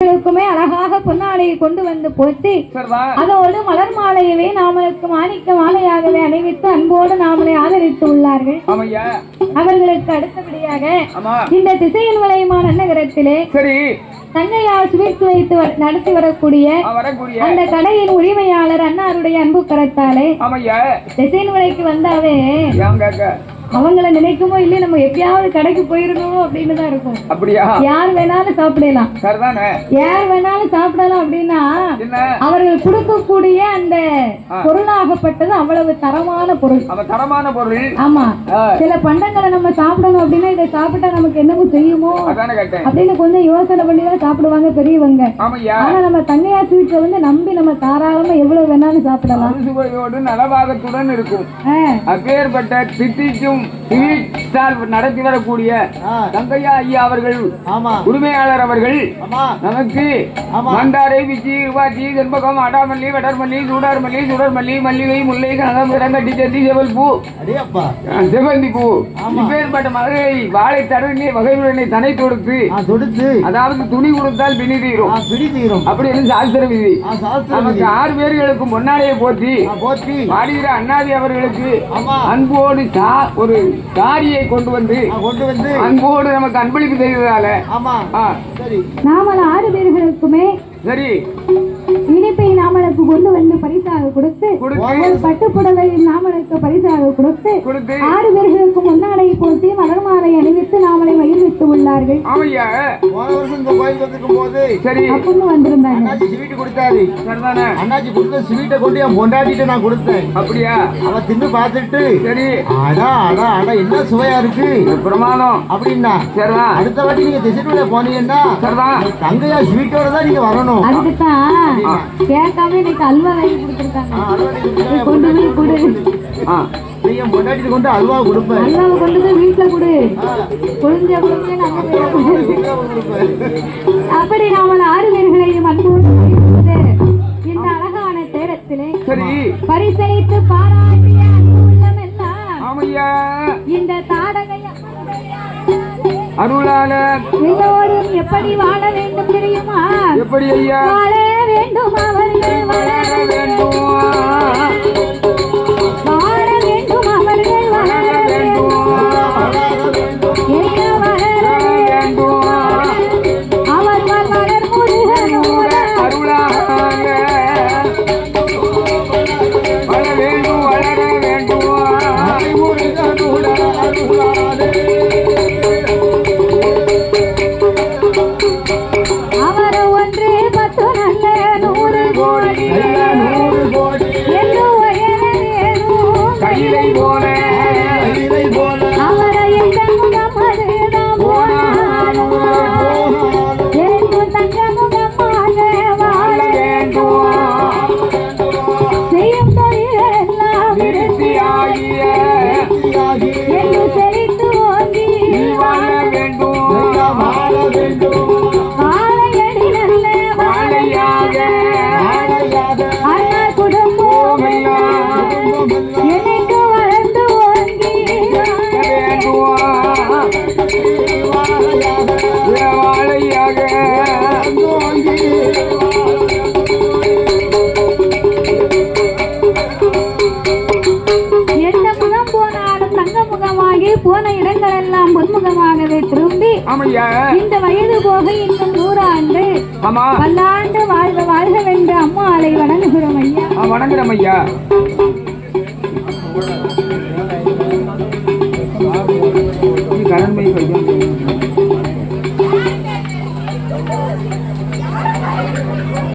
க்குமே அழகாக பொன்னாடையை கொண்டு வந்து சரிதா அதோடு மலர் மாலையவே நாமளுக்கு மாணிக்க மாலையாகவே அணிவித்து அன்போடு நாமளை ஆதரித்து உள்ளார்கள். அவர்களுக்கு அடுத்தபடியாக இந்த திசையின் விளையமான நகரத்திலே சரி. தங்கையால் சுவைத்து வைத்து நடத்தி வரக்கூடிய அந்த கடையின் உரிமையாளர் அன்னாருடைய அன்பு கரத்தாலே திசையின் விலைக்கு வந்தாவே அவங்கள நினைக்குமோ இல்லையே நம்ம எப்பயாவது கடைக்கு போயிருக்கோம் அப்படின்னு தான் இருக்கும். அப்படியா? யார் வேணாலும் சாப்பிடலாம். யார் வேணாலும் சாப்பிடலாம் அப்படின்னா அவர்கள் கொடுக்கக்கூடிய அந்த பொருளாகப்பட்டது அவ்வளவு தரமான பொருள். தரமான பொருள். ஆமா. சில பண்டங்களை நம்ம சாப்பிடணும் அப்படின்னா இதை சாப்பிட்டா நமக்கு என்னமோ செய்யுமோ? அப்படின்னு கொஞ்சம் யோசனை பண்ணி தான் சாப்பிடுவாங்க பெரியவங்க. ஆனா நம்ம தங்கையா ஸ்வீட்ல வந்து நம்பி நம்ம தாராளமா எவ்வளவு வேணாலும் சாப்பிடலாம். அறுசுவையோடு நலபாகத்துடன் இருக்கும். அப்பேற்பட்ட திட்டிக்கும் நடத்தி வரக்கூடிய தங்கையா ஐயா அவர்கள் ஆமா. உரிமையாளர் அவர்கள் ஆமா. நமக்கு ஆமா. மண்டாரை பிச்சி ரூபாச்சி செண்பகம் அடாமல்லி வெடர்மல்லி சூடார்மல்லி சுடர்மல்லி மல்லிகை முல்லை கனகம் இரங்கட்டி செத்தி செவல் பூ அடியப்பா அஹ், செவ்வந்தி பூ. ஆமா. இப்பேற்பட்ட மகளை வாழை தருணி வகையுடனே தனை கொடுத்து ஆ தொடுத்து. அதாவது துணி கொடுத்தால் பிணி தீரும். பிடி தீரும். அப்படின்னு சாஸ்திர விதி. நமக்கு ஆறு பேர்களுக்கு முன்னாடியே போற்றி. ஆ போற்றி. பாடுகிற அண்ணாதி அவர்களுக்கு அன்போடு சா ஒரு சாரியை கொண்டு வந்து கொண்டு வந்து. அன்போடு நமக்கு அன்பளிப்பு செய்ததால. ஆமா. நாமல் ஆறு பேர்களுக்குமே சரி. இனிப்பை நாமளுக்கு கொண்டு வந்து பரிசாக கொடுத்து ஒரு பட்டுப்புடவை நாமளுக்கு பரிசாக கொடுத்து ஆறு பேர்களுக்கு முன்னாடை போட்டி மலர் மாலை அணிவித்து நாமளை மகிழ்வித்து உள்ளார்கள். ஆமையா போன வருஷம் இந்த கோயில் வந்துருக்கும் போது சரி. வந்திருந்தாங்க அண்ணாச்சி ஸ்வீட் கொடுத்தாரு. சரிதானே? அண்ணாச்சி கொடுத்த ஸ்வீட்டை கொண்டு என் பொண்டாட்டிட்ட நான் கொடுத்தேன். அப்படியா? அவ தின்னு பார்த்துட்டு சரி. அடா அடா அடா என்ன சுவையா இருக்கு? பிரமாதம். அப்படின்னா சரிதான். அடுத்த வாட்டி நீங்க திசைக்குள்ள போனீங்கன்னா சரிதான். தங்கையா ஸ்வீட்டோட தான் நீங்க வரணும். கேட்காம இன்னைக்கு அல்வா வாங்கி கொடுத்துருக்காங்க. அல்வா கொண்டு போய் கொடு. பொண்டாட்டிட்டு கொண்டு அல்வா கொடுப்பேன். அல்வாவை கொண்டு போய் வீட்டுல கொடு. அப்படி நாமல் ஆறு பேர்களையும் அன்போடு இந்த அழகான தேரத்திலே சரி. பரிசளித்து பாராட்டிய அன்பு உள்ளமெல்லாம் ஆமையா. இந்த தாடகை எல்லோரும் எப்படி வாழ வேண்டும் தெரியுமா? எப்படி ஐயா? வாழ வேண்டும்? போன இடங்களெல்லாம் பொன்முகமாகவே திரும்பி இந்த வயது போக இன்னும் நூறாண்டு ஆமா. பல்லாண்டு வாழ்க வாழ்க வென்ற அம்மாளை வணங்குகிறோம் ஐயா. ஆ, வணங்குறோம் ஐயா. கரண்மை பையன்.